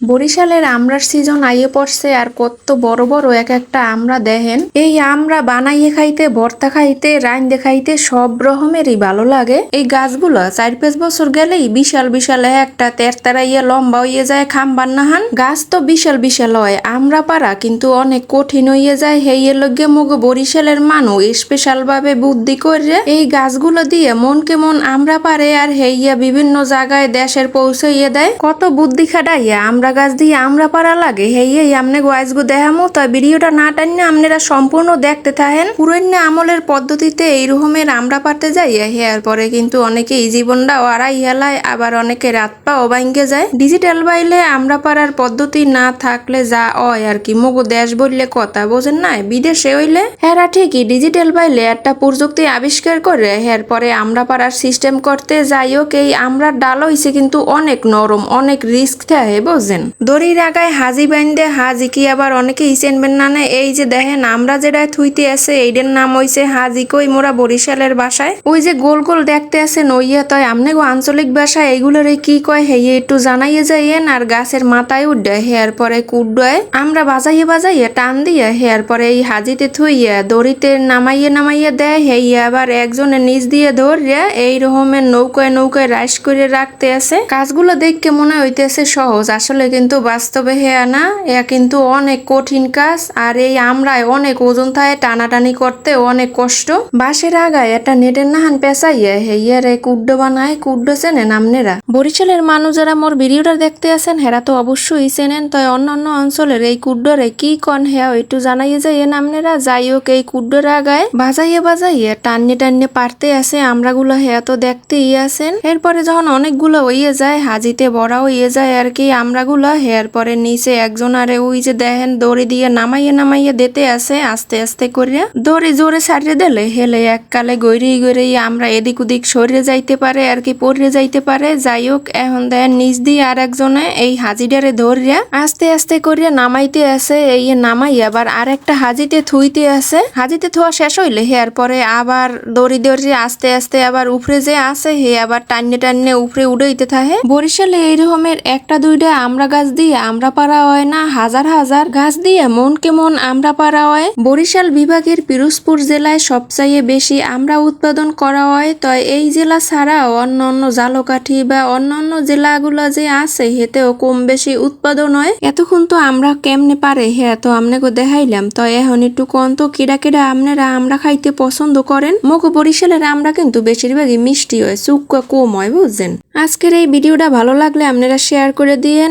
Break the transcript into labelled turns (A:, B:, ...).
A: বরিশালের আমরার সিজন আইয়ে পড়ছে আর কত বড় বড় এক একটা আমরা দেখেন। এই আমরা বানাইয়ে খাইতে, ভর্তা খাইতে, রাইন্দে দেখাইতে সব রকমেরই ভালো লাগে। এই গাছগুলো চার পাঁচ বছর গেলেই বিশাল বিশাল এক একটা তেরতারাইয়া লম্বা হইয়ে যায় খাম বান্নাহান গাছ তো বিশাল বিশাল হয়, আমরা পারা কিন্তু অনেক কঠিন হইয়ে যায়। হেইয়ের লগে মুগ বরিশালের মানুষ স্পেশাল ভাবে বুদ্ধি করে এই গাছগুলো দিয়ে মনকে মন আমরা পারে আর হেইয়া বিভিন্ন জায়গায় দেশের পৌঁছাইয়ে দেয়। কত বুদ্ধি খাটাইয়া আমরা গাছ দিয়ে আমরা পারা লাগে। হেইয়াই আমনে গোয়াইজগু দেখামো। তো ভিডিওটা না টানিয়ে আপনারা সম্পূর্ণ দেখতে থাকেন পুরন্য আমলের পদ্ধতিতে এই রকমের আমরা পারতে যাইয়া হেয়ার পরে কিন্তু অনেকে এই জীবনটা আড়াই হেলায়, আবার অনেকে রাত পা অবাঙ্গে যায়। ডিজিটাল বাইলে আমরা পারার পদ্ধতি না থাকলে যা অয় আর কি। মগো দেশ বললে কথা, বোঝেন না? বিদেশে হইলে? হেরা ঠিকই, ডিজিটাল বাইলে একটা প্রযুক্তি আবিষ্কার করে হের পরে আমরা পারার সিস্টেম করতে যাই হোক, এই আমরা ডাল হইছে কিন্তু অনেক নরম, অনেক রিস্ক থাকে বোঝেন? দড়ির আগায় হাজি বাইন্দে হাজি কি আবার অনেকে চিনবেন না না এই যে দেখেন, আমরা যেটা থুইতে আছে এইটার নাম হইছে হাজি কই মোরা বরিশালের বাসায়। ওই যে গোল গোল দেখতে আছে নইয়া তয়, আমনে গো আঞ্চলিক ভাষা এগুলোরে কি কয় হেয়ে একটু জানাইয়ে যাইয়েন, আর গাছের মাথায় উঠে হেয়ার পরে কুডয় আমরা বাজাইয়ে বাজাইয়ে টান দিয়ে হেয়ার পরে এই হাজিতে থুইয়া, দড়িতে নামাইয়ে নামাইয়ে দেয়, হেইয়া আবার একজনের নিচ দিয়ে ধরিয়া এই রকমের নৌকায় নৌকায় রাইস করে রাখতে আছে। কাজগুলো দেখকে মনে হইতেছে সহজ, আসলে কিন্তু বাস্তবে হেয়া না এ কিন্তু অনেক কঠিন কাজ, আর এই আমরায় অনেক ওজন থাকে টানাটানি করতে অনেক কষ্ট। বাঁশের আগায় একটা নেটের নাহান পেঁচাইয়া হেইয়ার এক কুড্ড বানায়, কুড্ড চেনেন আমনেরা। বরিশালের মানুষ যারা মোর ভিডিওটা দেখতে আছেন, হেরা তো অবশ্যই চেনেন তাই অন্যান্য অঞ্চলের এই কুড্ডরে কি কন হেয়া একটু জানাইয়ে যাই আমনেরা। যাই হোক এই কুড্ডর আগায় বাজাইয়ে বাজাইয়ে টান্নে টান্নে পারতে আছে আমরাগুলো, হেয়া তো দেখতেই আছেন। এরপরে যখন অনেকগুলো হইয়ে যায়, হাজিতে বড়া হইয়ে যায়, আর কি আমরাগুলো হেয়ার পরে নিচে একজন আরে ওই যে দেখেন দড়ি দিয়ে নামাইয়ে নামাইয়ে দিতে আছে, আস্তে আস্তে করিয়া দড়ি জোরে ছাড়িয়ে দিলে, হেলে এককালে গৈরি গৈরি আমরা এদিক ওদিক সরিয়ে যাইতে পারে, আর কি পড়ে যাইতে পারে। যাই হোক, এখন দেখেন নিচ দিয়ে আর একজনে এই হাজিডারে ধরিয়া আস্তে আস্তে করিয়া নামাইতে আছে, এই নামাই আবার আর একটা হাজিতে থুইতে আছে। হাজিতে থোয়া শেষ হইলে হেয়ার পরে আবার দড়ি দড়ি আস্তে আস্তে আবার উপরে যে আছে, হে আবার টান্নে টান্নে উপরে উড়াইতে থাকে। বরিশালে এই রকমের একটা দুইটা আমরা গাছ দিয়ে আমরা পারা হয় না, হাজার হাজার গাছ দিয়ে মন কেমন আমরা পারা হয়। বরিশাল বিভাগের পিরোজপুর জেলায় সবচাইয়ে বেশি আমরা উৎপাদন করা হয় তো এই জেলা ছাড়াও অন্য অন্য জালকাঠি বা অন্যান্য জেলাগুলো যে আছে, হেতেও কম বেশি উৎপাদন হয়। এতক্ষণ তো আমরা কেমনে পারে হ্যাঁ তো আমনেকে দেখাইলাম তো এখন একটু কন তো কিরা কিরা আপনারা আমরা খাইতে পছন্দ করেন। মুখ বরিশালের আমরা কিন্তু বেশিরভাগই মিষ্টি হয় চুক্কা কম হয়, বুঝছেন? আজকের এই ভিডিওটা ভালো লাগলে আপনারা শেয়ার করে দিয়েন